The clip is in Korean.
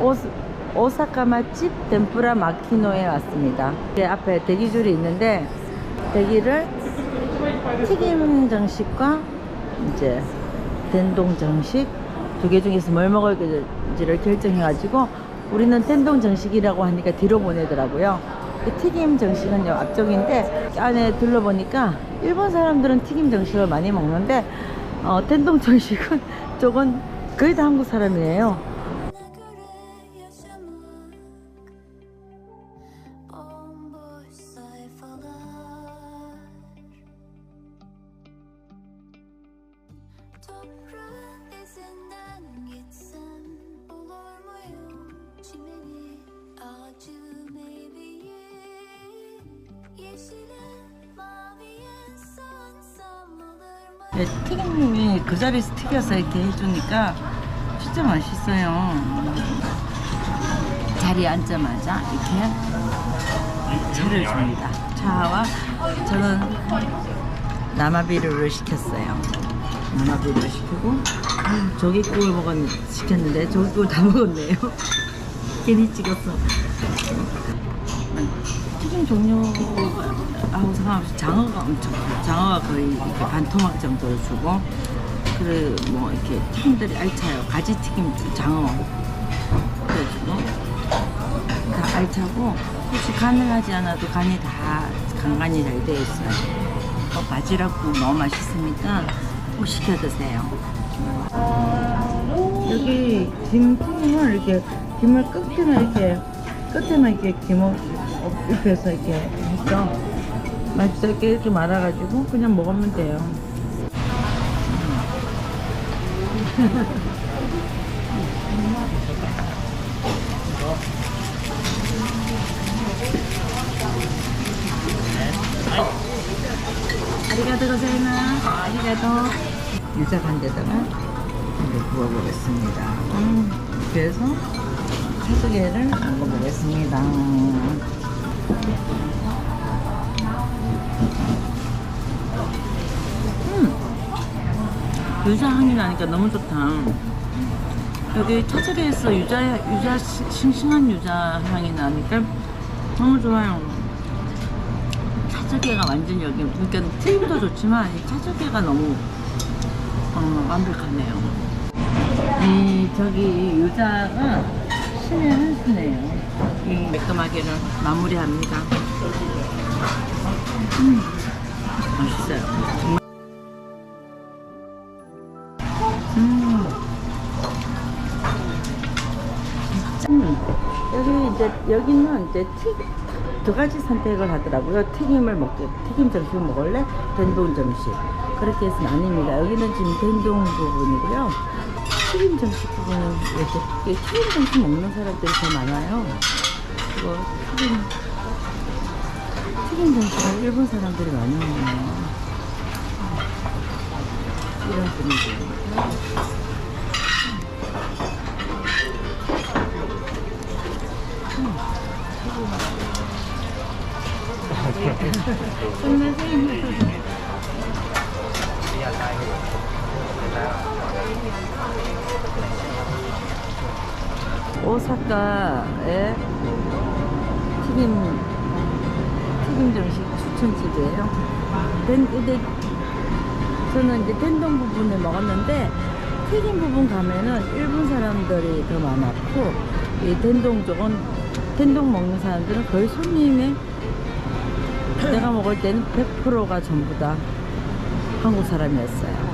오스, 오사카 맛집 덴푸라 마키노에 왔습니다. 제 앞에 대기줄이 있는데 대기를 튀김 정식과 이제 된동 정식 두 개 중에서 뭘 먹을지를 결정해가지고 우리는 텐동 정식이라고 하니까 뒤로 보내더라고요. 그 튀김 정식은 요 앞쪽인데 안에 둘러보니까 일본 사람들은 튀김 정식을 많이 먹는데 어, 텐동 정식은 쪽은 거의 다 한국 사람이에요. 네, 튀김님이 그 자리에서 튀겨서 이렇게 해주니까 진짜 맛있어요. 자리에 앉자마자 이렇게 차를 줍니다. 차와 저는 남아비루를 시켰어요. 남아비루를 시키고 조개국을 먹었, 시켰는데 조개국을 다 먹었네요. 괜히 찍었어. 튀김 종류하고 상관없이 장어가 엄청 커요. 장어가 거의 이렇게 반 토막 정도를 주고 그래 뭐 이렇게 튀김들이 알차요. 가지 튀김 장어 그래가지고 다 알차고 혹시 간을 하지 않아도 간이 다 간간이 잘 되어 있어요. 어, 바지락국 너무 맛있으니까 꼭 시켜 드세요. 여기 김튀김을 이렇게 김을 끝에만 이렇게 끝에만 이렇게 김을 해서 이렇게 했어. 맛있게 이렇게 말아가지고 그냥 먹으면 돼요. 고자이마스. 아리가또. 유자간 데다가 이렇게 구워보겠습니다. 음, 그래서 차조개를 먹어보겠습니다. 음, 유자 향이 나니까 너무 좋다. 여기 차조개에서 유자, 유자, 시- 싱싱한 유자 향이 나니까 너무 좋아요. 차조개가 완전 여기, 그러니까 튀김도 좋지만 이 차조개가 너무 어, 완벽하네요. 이 저기 유자가 신의 한 수네요. 이 매콤하게를 마무리합니다. 음, 맛있어요. 정말. 음. 음. 여기 이제 여기는 이제 튀 두 가지 선택을 하더라고요. 튀김을 먹게 튀김 정식 먹을래? 된동 정식 그렇게 해서 나뉩니다. 여기는 지금 된동 부분이고요. 튀김 정식 부분은 이렇게 튀김 정식 먹는 사람들이 더 많아요. 이거 튀김 튀김 정식을 일본 사람들이 많이 먹네요. 이런 분위기 오사카의 튀김 튀김 정식 추천집이에요. 된, 근데 저는 이제 텐동 부분을 먹었는데 튀김 부분 가면은 일본 사람들이 더 많았고 이 텐동 쪽은 텐동 먹는 사람들은 거의 손님의 내가 먹을 때는 100%가 전부 다 한국 사람이었어요.